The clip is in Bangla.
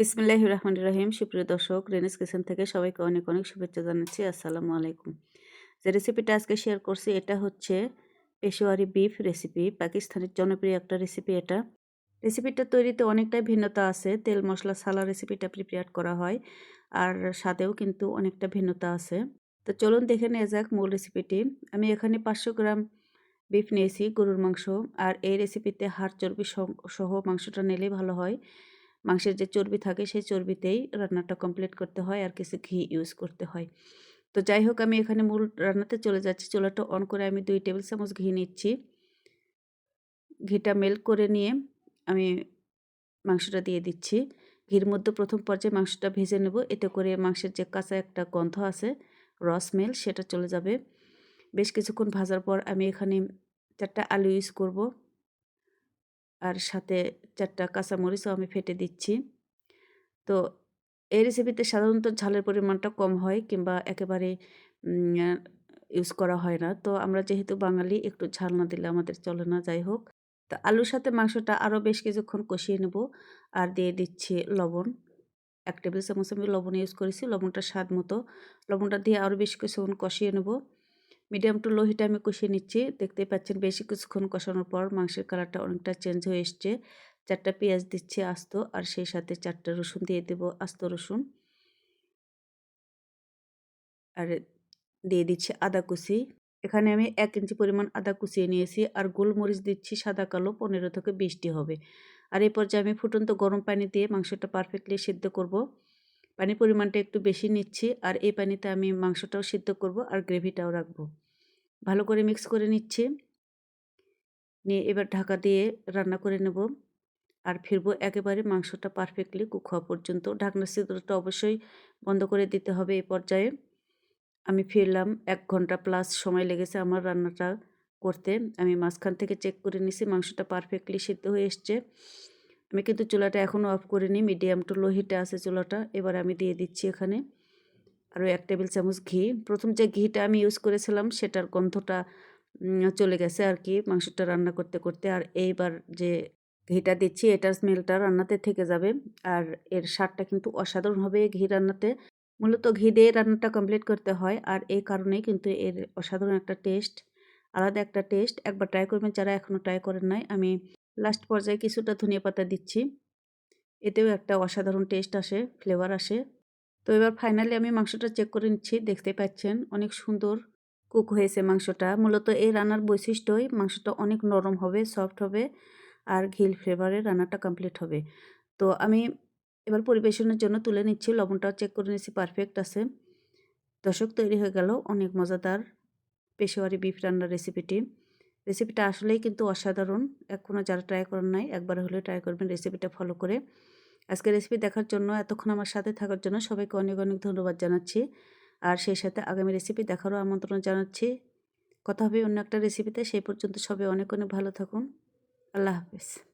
বিসমিল্লাহ রহমান রহিম। সুপ্রিয় দর্শক, রেনিস কিচেন থেকে সবাইকে অনেক অনেক শুভেচ্ছা জানাচ্ছি। আসসালামু আলাইকুম। যে রেসিপিটা আজকে শেয়ার করছি, এটা হচ্ছে পেশোয়ারি বিফ রেসিপি পাকিস্তানের জনপ্রিয় একটা রেসিপি এটা। রেসিপিটা তৈরিতে অনেকটাই ভিন্নতা আছে। তেল, মশলা সালা রেসিপিটা প্রিপেয়ার করা হয়, আর স্বাদেও কিন্তু অনেকটা ভিন্নতা আছে। তো চলুন দেখে নেওয়া যাক মূল রেসিপিটি আমি এখানে পাঁচশো গ্রাম বিফ নিয়েছি, গরুর মাংস, আর এই রেসিপিতে হাড় চর্বি সহ মাংসটা নিলেই ভালো হয়। মাংসের যে চর্বি থাকে সেই চর্বিতেই রান্নাটা কমপ্লিট করতে হয় আর কিছু ঘি ইউজ করতে হয়। তো যাই হোক, আমি এখানে মূল রান্নাতে চলে যাচ্ছি। চুলাটা অন করে আমি দুই টেবিল চামচ ঘি নিচ্ছি। ঘিটা মেল্ট করে নিয়ে আমি মাংসটা দিয়ে দিচ্ছি। ঘির মধ্যে প্রথম পর্যায়ে মাংসটা ভেজে নেব। এতে করে মাংসের যে কাঁচা একটা গন্ধ আছে রস মেল সেটা চলে যাবে। বেশ কিছুক্ষণ ভাজার পর আমি এখানে চারটা আলু ইউজ করব। আর সাথে চারটা কাঁচামরিচও আমি ফেটে দিচ্ছি। তো এই রেসিপিতে সাধারণত ঝালের পরিমাণটা কম হয় কিংবা একেবারে ইউজ করা হয় না। তো আমরা যেহেতু বাঙালি, একটু ঝাল না দিলে আমাদের চলে না, যাই হোক। তো আলুর সাথে মাংসটা আরও বেশ কিছুক্ষণ কষিয়ে নেব আর দিয়ে দিচ্ছি লবণ। এক টেবিল চামচ আমি লবণ ইউজ করেছি লবণটা স্বাদ মতো। লবণটা দিয়ে আরও বেশ কিছুক্ষণ কষিয়ে নেব। মিডিয়াম টু লো হিটে আমি কষিয়ে নিচ্ছি। দেখতে পাচ্ছেন বেশি কিছুক্ষণ কষানোর পর মাংসের কালারটা অনেকটা চেঞ্জ হয়ে এসছে। চারটা পেঁয়াজ দিচ্ছি আস্ত আর সেই সাথে চারটা রসুন দিয়ে দেব, আস্ত রসুন। আর দিয়ে দিচ্ছি আদা কুচি। এখানে আমি এক ইঞ্চি পরিমাণ আদা কুচিয়ে নিয়েছি আর গোলমরিচ দিচ্ছি সাদা, কালো, পনেরো থেকে বিশটি হবে। আর এই পর্যায়ে আমি ফুটন্ত গরম পানি দিয়ে মাংসটা পারফেক্টলি সিদ্ধ করব। পানির পরিমাণটা একটু বেশি নিচ্ছি আর এই পানিতে আমি মাংসটাও সিদ্ধ করব আর গ্রেভিটাও রাখব। ভালো করে মিক্স করে নিচ্ছি। নিয়ে এবার ঢাকা দিয়ে রান্না করে নেব। আর ফিরবো একেবারে মাংসটা পারফেক্টলি কুক হওয়া পর্যন্ত। ঢাকনা সিদ্ধটা অবশ্যই বন্ধ করে দিতে হবে এই পর্যায়ে। আমি ফিরলাম, এক ঘণ্টা প্লাস সময় লেগেছে আমার রান্নাটা করতে। আমি মাঝখান থেকে চেক করে নিছি মাংসটা পারফেক্টলি সিদ্ধ হয়ে এসছে। আমি কিন্তু চুলাটা এখনও অফ করিনি মিডিয়াম টু লো হিটে আছে চুলাটা। এবার আমি দিয়ে দিচ্ছি এখানে আরও এক টেবিল চামচ ঘি। প্রথম যে ঘিটা আমি ইউজ করেছিলাম, সেটার গন্ধটা চলে গেছে আর কি মাংসটা রান্না করতে করতে। আর এইবার যে ঘিটা দিচ্ছি, এটার স্মেলটা রান্নাতে থেকে যাবে। আর এর স্বাদটা কিন্তু অসাধারণ হবে ঘি রান্নাতে। মূলত ঘি দিয়ে রান্নাটা কমপ্লিট করতে হয়। আর এই কারণেই কিন্তু এর অসাধারণ একটা টেস্ট আলাদা একটা টেস্ট একবার ট্রাই করবেন, যারা এখনও ট্রাই করেন নাই, আমি লাস্ট পর্যায়ে কিছুটা ধনিয়া পাতা দিচ্ছি। এতেও একটা অসাধারণ টেস্ট আসে ফ্লেভার আসে। তো এবার ফাইনালি আমি মাংসটা চেক করে নিচ্ছি, দেখতে পাচ্ছেন অনেক সুন্দর কুক হয়েছে মাংসটা। মূলত এই রান্নার বৈশিষ্ট্যই মাংসটা অনেক নরম হবে সফট হবে, আর ঘিল ফ্লেভারে রান্নাটা কমপ্লিট হবে। তো আমি এবার পরিবেশনের জন্য তুলে নিচ্ছি, লবণটাও চেক করে নিচ্ছি পারফেক্ট আছে। দর্শক, তৈরি হয়ে গেল অনেক মজাদার পেশোয়ারি বিফ রান্নার রেসিপিটি রেসিপিটা আসলেই কিন্তু অসাধারণ। এখনও যারা ট্রাই করেন নাই, একবার হলে ট্রাই করবেন রেসিপিটা ফলো করে। আজকে রেসিপি দেখার জন্য, এতক্ষণ আমার সাথে থাকার জন্য সবাইকে অনেক অনেক ধন্যবাদ জানাচ্ছি। আর সেই সাথে আগামী রেসিপি দেখারও আমন্ত্রণ জানাচ্ছি। কথা হবে অন্য একটা রেসিপিতে সেই পর্যন্ত সবাই অনেক অনেক ভালো থাকুন। আল্লাহ হাফিজ।